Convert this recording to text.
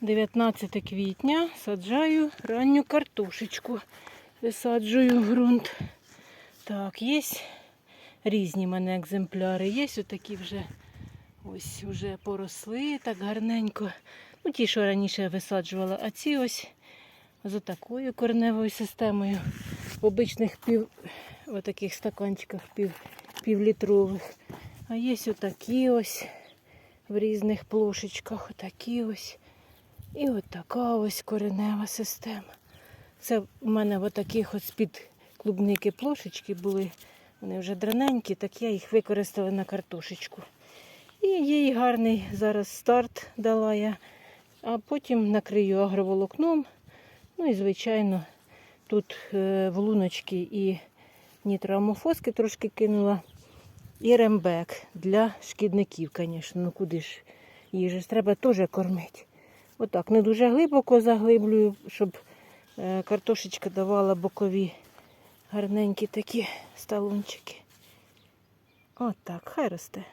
19 квітня саджаю ранню картошечку. Висаджую в ґрунт. Так, є різні в мене екземпляри. Є отакі вже ось вже поросли так гарненько. Ну, ті, що раніше висаджувала, а ці ось з такою корневою системою. В обичних пів, в таких стаканчиках пів, півлітрових. А є отакі ось в різних плошечках. Отакі ось. І от така ось коренева система. Це в мене в таких от з-під клубники плошечки були. Вони вже драненькі, так я їх використала на картошечку. І їй гарний зараз старт дала я, а потім накрию агроволокном. Ну і, звичайно, тут е, в луночки і нітроамофоски трошки кинула. І рембек для шкідників, звісно. Ну куди ж їжі ж треба теж кормити. Отак, не дуже глибоко заглиблюю, щоб е, картошечка давала бокові гарненькі такі сталончики. Отак, хай росте.